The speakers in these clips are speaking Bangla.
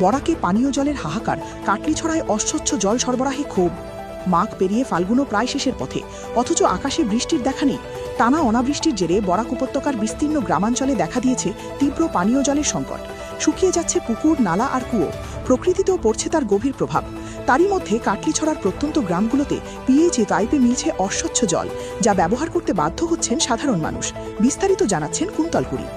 বরাকে পানীয় জলের হাহাকার, কাটলি ছড়ায় অস্বচ্ছ জল সরবরাহে ক্ষোভ। মাঘ পেরিয়ে ফাল্গুনও প্রায় শেষের পথে, অথচ আকাশে বৃষ্টির দেখা নেই। টানা অনাবৃষ্টির জেরে বরাক উপত্যকার বিস্তীর্ণ গ্রামাঞ্চলে দেখা দিয়েছে তীব্র পানীয় জলের সংকট। শুকিয়ে যাচ্ছে পুকুর, নালা আর কুয়ো। প্রকৃতিতেও পড়ছে তার গভীর প্রভাব। তারই মধ্যে কাটলিছড়ার প্রত্যন্ত গ্রামগুলোতে পিএইচে পাইপে মিলছে অস্বচ্ছ জল, যা ব্যবহার করতে বাধ্য হচ্ছেন সাধারণ মানুষ। বিস্তারিত জানাচ্ছেন কুন্তলপুরি।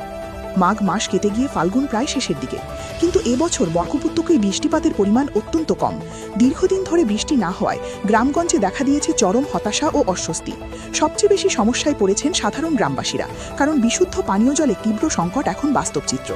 মাঘ মাস কেটে গিয়ে ফাল্গুন প্রায় শেষের দিকে। কিন্তু এবছর বরকপুত্তকে বৃষ্টিপাতের পরিমাণ অত্যন্ত কম। দীর্ঘদিন ধরে বৃষ্টি না হওয়ায় গ্রামগঞ্জে দেখা দিয়েছে চরম হতাশা ও অস্বস্তি। সবচেয়ে বেশি সমস্যায় পড়েছেন সাধারণ গ্রামবাসীরা, কারণ বিশুদ্ধ পানীয় জলে তীব্র সংকট এখন বাস্তব চিত্র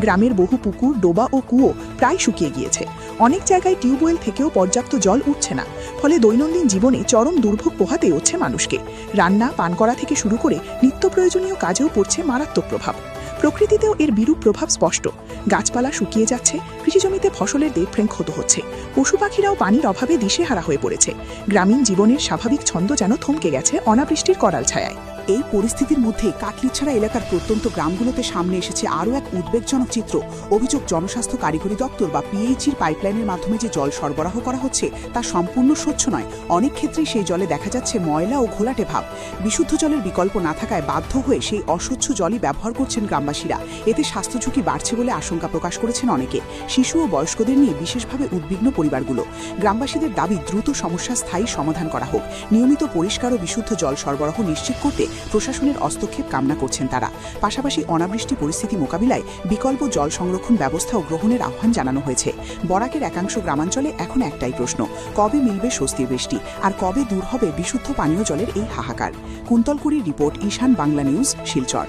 গ্রামের বহু পুকুর, ডোবা ও কুয়ো প্রায় শুকিয়ে গিয়েছে। অনেক জায়গায় টিউবওয়েল থেকেও পর্যাপ্ত জল উঠছে না, ফলে দৈনন্দিন জীবনে চরম দুর্ভোগ পোহাতে হচ্ছে মানুষকে। রান্না, পান করা থেকে শুরু করে নিত্য প্রয়োজনীয় কাজেও পড়ছে মারাত্মক প্রভাব। প্রকৃতিতেও এর বিরূপ প্রভাব স্পষ্ট। গাছপালা শুকিয়ে যাচ্ছে কৃষিজমিতে ফসলের দেবপ্রেম ক্ষত হচ্ছে। পশু পাখিরাও পানির অভাবে দিশেহারা হয়ে পড়েছে। গ্রামীণ জীবনের স্বাভাবিক ছন্দ যেন থমকে গেছে অনাবৃষ্টির করাল ছায়ায়। এই পরিস্থিতির মধ্যে কাটলিছড়া এলাকার প্রত্যন্ত গ্রামগুলোতে সামনে এসেছে আরও এক উদ্বেগজনক চিত্র। অভিযোগ জনস্বাস্থ্য কারিগরি দপ্তর বা পিএইচির পাইপলাইনের মাধ্যমে যে জল সরবরাহ করা হচ্ছে, তা সম্পূর্ণ স্বচ্ছ নয়। অনেক ক্ষেত্রেই সেই জলে দেখা যাচ্ছে ময়লা ও ঘোলাটে ভাব। বিশুদ্ধ জলের বিকল্প না থাকায় বাধ্য হয়ে সেই অস্বচ্ছ জলই ব্যবহার করছেন গ্রামবাসীরা। এতে স্বাস্থ্য ঝুঁকি বাড়ছে বলে আশঙ্কা প্রকাশ করেছেন অনেকে। শিশু ও বয়স্কদের নিয়ে বিশেষভাবে উদ্বিগ্ন পরিবারগুলো। গ্রামবাসীদের দাবি দ্রুত সমস্যা স্থায়ী সমাধান করা হোক। নিয়মিত পরিষ্কার ও বিশুদ্ধ জল সরবরাহ নিশ্চিত করতে প্রশাসনের হস্তক্ষেপ কামনা করছেন তারা। পাশাপাশি অনাবৃষ্টি পরিস্থিতি মোকাবিলায় বিকল্প জল সংরক্ষণ ব্যবস্থাও গ্রহণের আহ্বান জানানো হয়েছে। বরাকের একাংশ গ্রামাঞ্চলে এখন একটাই প্রশ্ন, কবে মিলবে স্বস্তির বৃষ্টি? আর কবে দূর হবে বিশুদ্ধ পানীয় জলের এই হাহাকার? কুন্তলকুড়ির রিপোর্ট, ঈশান, বাংলা নিউজ, শিলচর।